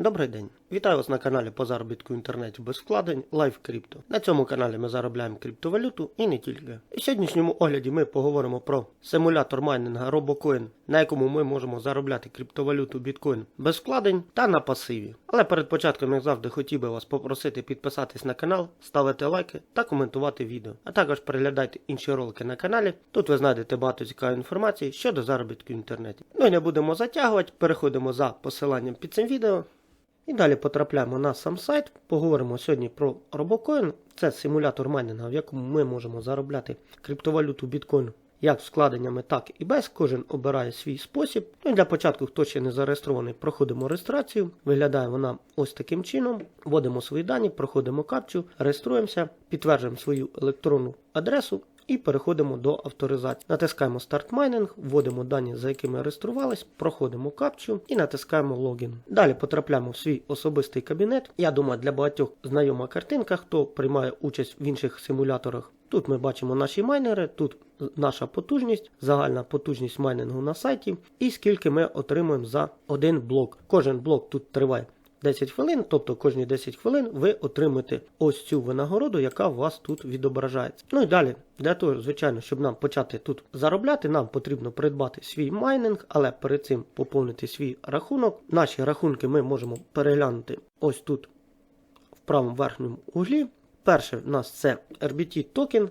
Добрий день. Вітаю вас на каналі по заробітку в інтернеті без вкладень Live Crypto. На цьому каналі ми заробляємо криптовалюту і не тільки. У сьогоднішньому огляді ми поговоримо про симулятор майнинга RoboCoin, на якому ми можемо заробляти криптовалюту біткоін без вкладень та на пасиві. Але перед початком, як завжди, хотів би вас попросити підписатись на канал, ставити лайки та коментувати відео. А також переглядайте інші ролики на каналі. Тут ви знайдете багато цікавої інформації щодо заробітку в інтернеті. Ну і не будемо затягувати, переходимо за посиланням під цим відео. І далі потрапляємо на сам сайт. Поговоримо сьогодні про RoboCoin. Це симулятор майнинга, в якому ми можемо заробляти криптовалюту біткоін як з вкладеннями, так і без. Кожен обирає свій спосіб. Ну і для початку, хто ще не зареєстрований, проходимо реєстрацію. Виглядає вона ось таким чином. Вводимо свої дані, проходимо капчу, реєструємося, підтверджуємо свою електронну адресу. І переходимо до авторизації. Натискаємо Start Mining, вводимо дані, за якими реєструвались, проходимо капчу і натискаємо логін. Далі потрапляємо в свій особистий кабінет. Я думаю, для багатьох знайома картинка, хто приймає участь в інших симуляторах. Тут ми бачимо наші майнери, тут наша потужність, загальна потужність майнингу на сайті, і скільки ми отримуємо за один блок. Кожен блок тут триває 10 хвилин, тобто кожні 10 хвилин ви отримаєте ось цю винагороду, яка у вас тут відображається. Ну і далі, для того, звичайно, щоб нам почати тут заробляти, нам потрібно придбати свій майнинг, але перед цим поповнити свій рахунок. Наші рахунки ми можемо переглянути ось тут в правому верхньому углі. Перше в нас це RBT токен.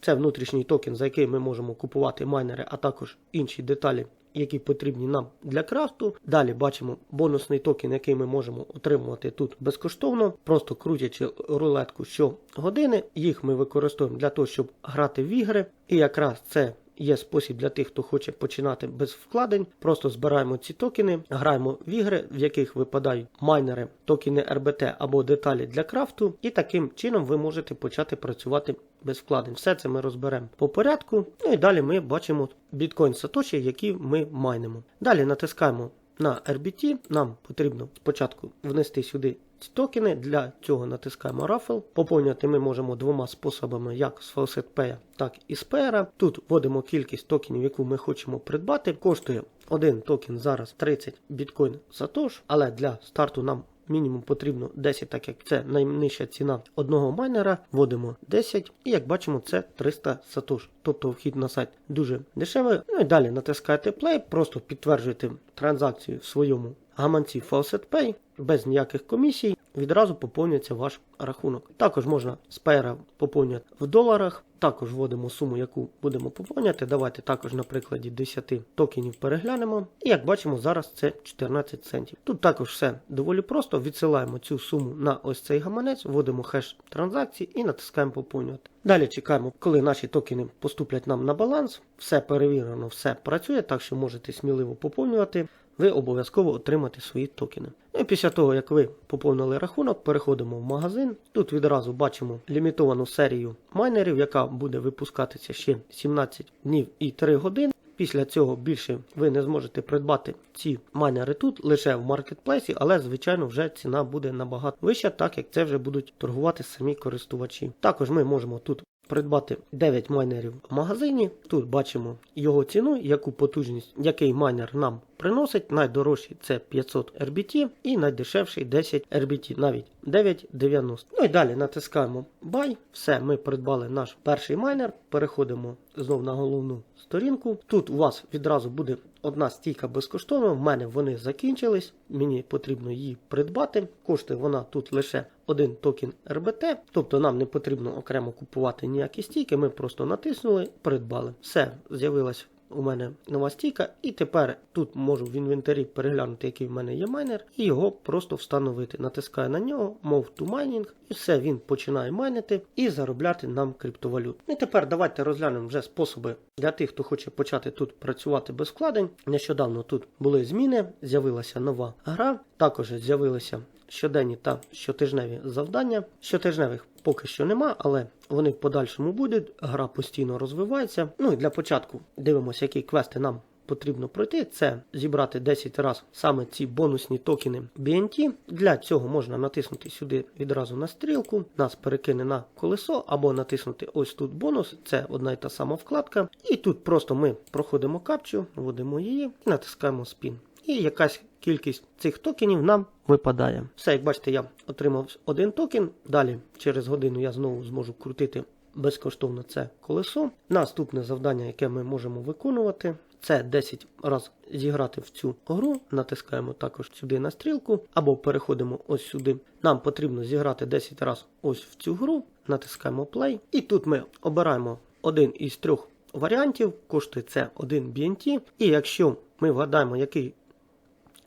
Це внутрішній токен, за який ми можемо купувати майнери, а також інші деталі які потрібні нам для крафту. Далі бачимо бонусний токен, який ми можемо отримувати тут безкоштовно, просто крутячи рулетку щогодини. Їх ми використовуємо для того, щоб грати в ігри. І якраз це. Є спосіб для тих, хто хоче починати без вкладень. Просто збираємо ці токени, граємо в ігри, в яких випадають майнери, токени RBT або деталі для крафту, і таким чином ви можете почати працювати без вкладень. Все це ми розберемо по порядку. Ну і далі ми бачимо біткоін сатоші, які ми майнимо. Далі натискаємо на RBT. Нам потрібно спочатку внести сюди ці токени. Для цього натискаємо Raffle. Поповнювати ми можемо двома способами, як з FaucetPay, так і з Payer. Тут вводимо кількість токенів, яку ми хочемо придбати. Коштує один токен зараз 30 біткоін Satosh, але для старту нам мінімум потрібно 10, так як це найнижча ціна одного майнера. Вводимо 10, і як бачимо, це 300 сатош. Тобто вхід на сайт дуже дешевий. Ну і далі натискаєте Play, просто підтверджуєте транзакцію в своєму гаманці FaucetPay без ніяких комісій. Відразу поповнюється ваш рахунок. Також можна з пера поповнювати в доларах. Також вводимо суму, яку будемо поповнювати. Давайте також на прикладі 10 токенів переглянемо. І як бачимо, зараз це 14 центів. Тут також все доволі просто. Відсилаємо цю суму на ось цей гаманець, вводимо хеш транзакції і натискаємо поповнювати. Далі чекаємо, коли наші токени поступлять нам на баланс. Все перевірено, все працює, так що можете сміливо поповнювати. Ви обов'язково отримаєте свої токени. Ну і після того, як ви поповнили рахунок, переходимо в магазин. Тут відразу бачимо лімітовану серію майнерів, яка буде випускатися ще 17 днів і 3 години. Після цього більше ви не зможете придбати ці майнери тут лише в маркетплейсі, але, звичайно, вже ціна буде набагато вища, так як це вже будуть торгувати самі користувачі. Також ми можемо тут придбати 9 майнерів в магазині. Тут бачимо його ціну, яку потужність, який майнер нам приносить. Найдорожчий це 500 RBT і найдешевший 10 RBT, навіть 9,90. Ну і далі натискаємо Buy. Все, ми придбали наш перший майнер. Переходимо знову на головну сторінку. Тут у вас відразу буде одна стійка безкоштовна. В мене вони закінчились. Мені потрібно її придбати. Коштує вона тут лише один токен РБТ, тобто нам не потрібно окремо купувати ніякі стійки. Ми просто натиснули, придбали. Все, з'явилась у мене нова стійка, і тепер тут можу в інвентарі переглянути, який в мене є майнер, і його просто встановити. Натискаю на нього, Move to Mining, і все, він починає майнити і заробляти нам криптовалют. І тепер давайте розглянемо вже способи для тих, хто хоче почати тут працювати без вкладень. Нещодавно тут були зміни, з'явилася нова гра, також з'явилися щоденні та щотижневі завдання. Щотижневих поки що нема, але вони в подальшому будуть. Гра постійно розвивається. Ну і для початку дивимося, які квести нам. Потрібно пройти це зібрати 10 разів саме ці бонусні токени BNT. Для цього можна натиснути сюди відразу на стрілку, нас перекине на колесо, або натиснути ось тут бонус, це одна і та сама вкладка. І тут просто ми проходимо капчу, вводимо її і натискаємо спін. І якась кількість цих токенів нам випадає. Все, як бачите, я отримав один токен. Далі через годину я знову зможу крутити безкоштовно це колесо. Наступне завдання, яке ми можемо виконувати, це 10 разів зіграти в цю гру. Натискаємо також сюди на стрілку, або переходимо ось сюди. Нам потрібно зіграти 10 разів ось в цю гру. Натискаємо play. І тут ми обираємо один із трьох варіантів. Коштує це 1 BNT. І якщо ми вгадаємо, який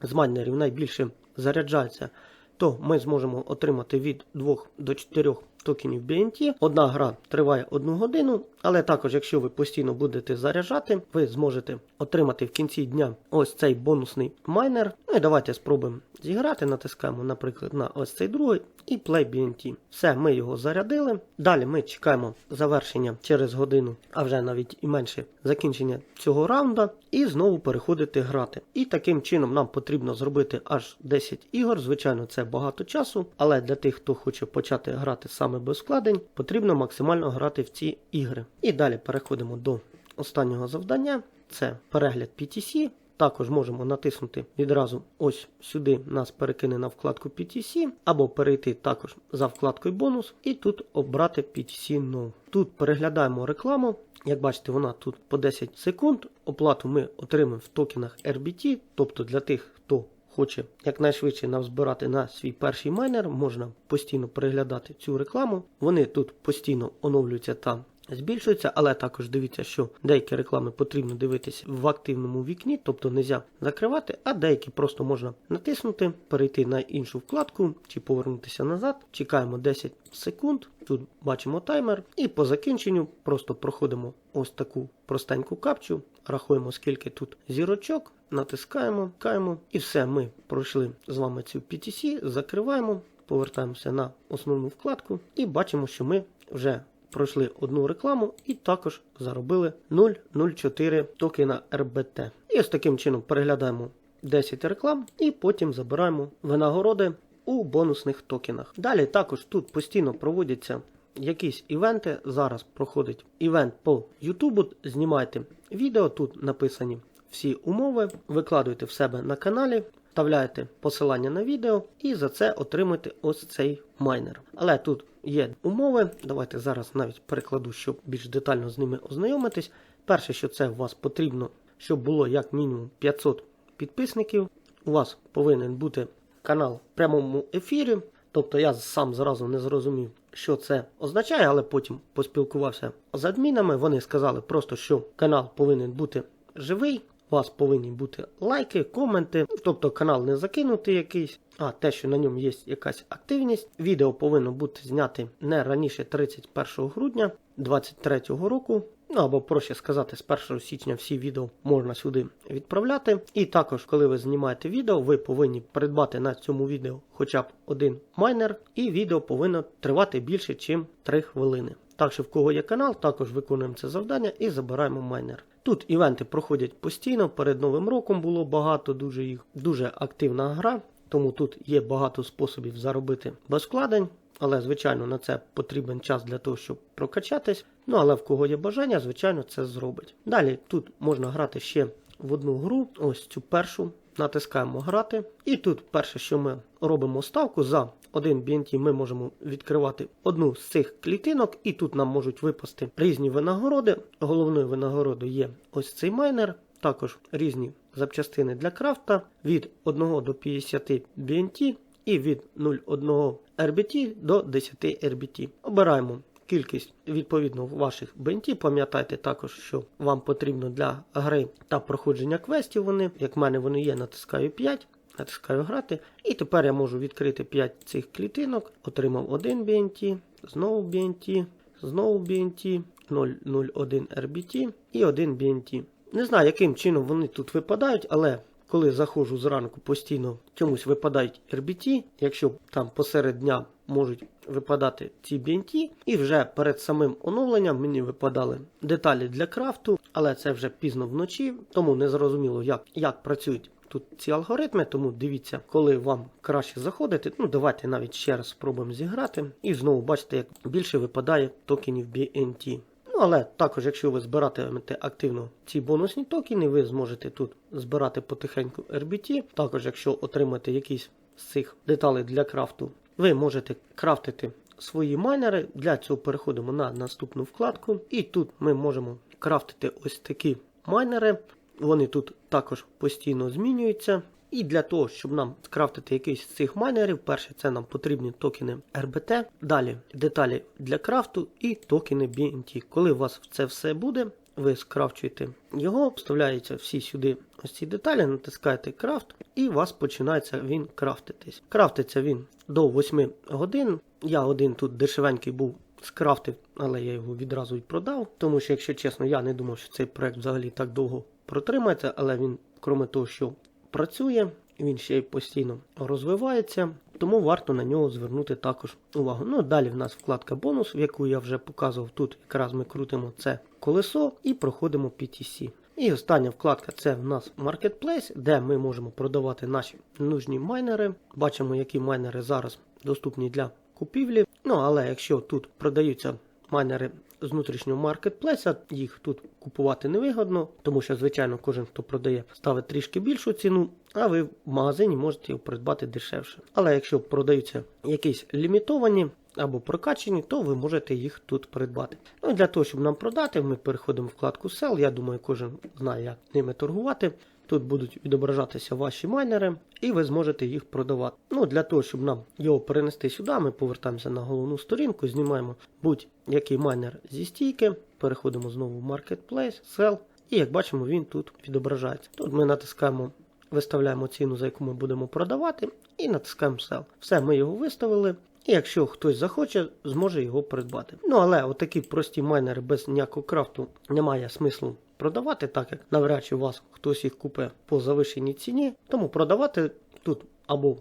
з майнерів найбільше заряджається, то ми зможемо отримати від 2 до 4 токенів BNT. Одна гра триває 1 годину, але також, якщо ви постійно будете заряджати, ви зможете отримати в кінці дня ось цей бонусний майнер. Ну і давайте спробуємо зіграти. Натискаємо, наприклад, на ось цей другий і Play BNT. Все, ми його зарядили. Далі ми чекаємо завершення через годину, а вже навіть і менше закінчення цього раунда, і знову переходити грати. І таким чином нам потрібно зробити аж 10 ігор. Звичайно, це багато часу, але для тих, хто хоче почати грати саме без вкладень, потрібно максимально грати в ці ігри. І далі переходимо до останнього завдання. Це перегляд PTC. Також можемо натиснути відразу ось сюди нас перекине на вкладку PTC, або перейти також за вкладкою бонус і тут обрати PTC No. Тут переглядаємо рекламу. Як бачите, вона тут по 10 секунд. Оплату ми отримаємо в токенах RBT, тобто для тих, хто хоче якнайшвидше нам збирати на свій перший майнер, можна постійно переглядати цю рекламу. Вони тут постійно оновлюються та збільшуються, але також дивіться, що деякі реклами потрібно дивитися в активному вікні, тобто не можна закривати, а деякі просто можна натиснути, перейти на іншу вкладку чи повернутися назад. Чекаємо 10 секунд. Тут бачимо таймер, і по закінченню просто проходимо ось таку простеньку капчу, рахуємо, скільки тут зірочок, натискаємо, каємо, і все, ми пройшли з вами цю PTC, закриваємо, повертаємося на основну вкладку і бачимо, що ми вже пройшли одну рекламу і також заробили 0,04 токена RBT. І ось таким чином переглядаємо 10 реклам і потім забираємо винагороди у бонусних токенах. Далі також тут постійно проводяться якісь івенти. Зараз проходить івент по Ютубу. Знімайте відео, тут написані всі умови, викладуєте в себе на каналі. Вставляєте посилання на відео і за це отримаєте ось цей майнер. Але тут є умови. Давайте зараз навіть перекладу, щоб більш детально з ними ознайомитись. Перше, що це у вас потрібно, щоб було як мінімум 500 підписників. У вас повинен бути канал в прямому ефірі. Тобто я сам зразу не зрозумів, що це означає, але потім поспілкувався з адмінами. Вони сказали просто, що канал повинен бути живий. У вас повинні бути лайки, коменти, тобто канал не закинутий якийсь, а те, що на ньому є якась активність. Відео повинно бути зняти не раніше 31 грудня 2023 року. Ну або проще сказати, з 1 січня всі відео можна сюди відправляти. І також, коли ви знімаєте відео, ви повинні придбати на цьому відео хоча б один майнер, і відео повинно тривати більше, ніж 3 хвилини. Так що в кого є канал, також виконуємо це завдання і забираємо майнер. Тут івенти проходять постійно. Перед новим роком було багато дуже їх, дуже активна гра, тому тут є багато способів заробити без вкладень. Але, звичайно, на це потрібен час для того, щоб прокачатись. Ну, але в кого є бажання, звичайно, це зробить. Далі тут можна грати ще в одну гру, ось цю першу. Натискаємо грати. І тут перше, що ми робимо ставку за один BNT ми можемо відкривати одну з цих клітинок, і тут нам можуть випасти різні винагороди. Головною винагородою є ось цей майнер, також різні запчастини для крафта від 1 до 50 BNT і від 0,1 RBT до 10 RBT. Обираємо кількість відповідно ваших BNT. Пам'ятайте також, що вам потрібно для гри та проходження квестів. Вони, як в мене вони є, натискаю 5. Натискаю грати. І тепер я можу відкрити 5 цих клітинок. Отримав 1 BNT, знову BNT, знову BNT, 001 RBT і 1 BNT. Не знаю, яким чином вони тут випадають, але коли заходжу зранку, постійно чомусь випадають RBT. Якщо там посеред дня можуть випадати ці BNT, і вже перед самим оновленням мені випадали деталі для крафту, але це вже пізно вночі, тому не зрозуміло, як, як працюють тут ці алгоритми, тому дивіться, коли вам краще заходити. Ну, давайте навіть ще раз спробуємо зіграти. І знову бачите, як більше випадає токенів BNT. Ну але також, якщо ви збиратимете активно ці бонусні токени, ви зможете тут збирати потихеньку RBT. Також, якщо отримаєте якісь з цих деталей для крафту, ви можете крафтити свої майнери. Для цього переходимо на наступну вкладку. І тут ми можемо крафтити ось такі майнери. Вони тут також постійно змінюються. І для того, щоб нам скрафтити якийсь з цих майнерів, перше це нам потрібні токени RBT, далі деталі для крафту і токени BNT. Коли у вас це все буде, ви скрафчуєте його, вставляєте всі сюди ось ці деталі, натискаєте крафт, і у вас починається він крафтитись. Крафтиться він до 8 годин. Я один тут дешевенький був. Скрафтив, але я його відразу й продав. Тому що, якщо чесно, я не думав, що цей проект взагалі так довго протримається, але він, крім того, що працює, він ще й постійно розвивається, тому варто на нього звернути також увагу. Ну, далі в нас вкладка бонус, в яку я вже показував. Тут якраз ми крутимо це колесо і проходимо PTC. І остання вкладка це в нас Marketplace, де ми можемо продавати наші нужні майнери. Бачимо, які майнери зараз доступні для купівлі. Ну, але якщо тут продаються майнери з внутрішнього маркетплейса, їх тут купувати невигодно, тому що, звичайно, кожен, хто продає, ставить трішки більшу ціну, а ви в магазині можете його придбати дешевше. Але якщо продаються якісь лімітовані або прокачені, то ви можете їх тут придбати. Ну і для того, щоб нам продати, ми переходимо в вкладку Sell. Я думаю, кожен знає, як ними торгувати. Тут будуть відображатися ваші майнери, і ви зможете їх продавати. Ну, Для того, щоб нам його перенести сюди, ми повертаємося на головну сторінку, знімаємо будь-який майнер зі стійки, переходимо знову в Marketplace, Sell, і як бачимо, він тут відображається. Тут ми натискаємо, виставляємо ціну, за яку ми будемо продавати, і натискаємо Sell. Все, ми його виставили. І якщо хтось захоче, зможе його придбати. Ну але отакі прості майнери без ніякого крафту немає смислу продавати, так як навряд чи у вас хтось їх купе по завищеній ціні. Тому продавати тут або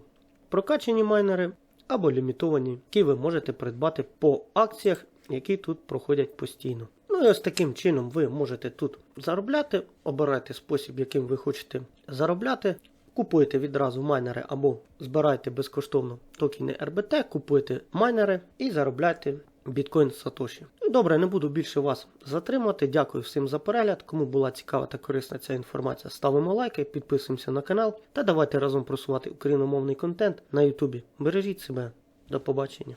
прокачені майнери, або лімітовані, які ви можете придбати по акціях, які тут проходять постійно. Ну і ось таким чином ви можете тут заробляти, обирайте спосіб, яким ви хочете заробляти. Купуєте відразу майнери або збирайте безкоштовно токени RBT, купуєте майнери і заробляйте біткоін Сатоші. Добре, не буду більше вас затримувати. Дякую всім за перегляд. Кому була цікава та корисна ця інформація, ставимо лайки, підписуємося на канал та давайте разом просувати україномовний контент на Ютубі. Бережіть себе, до побачення.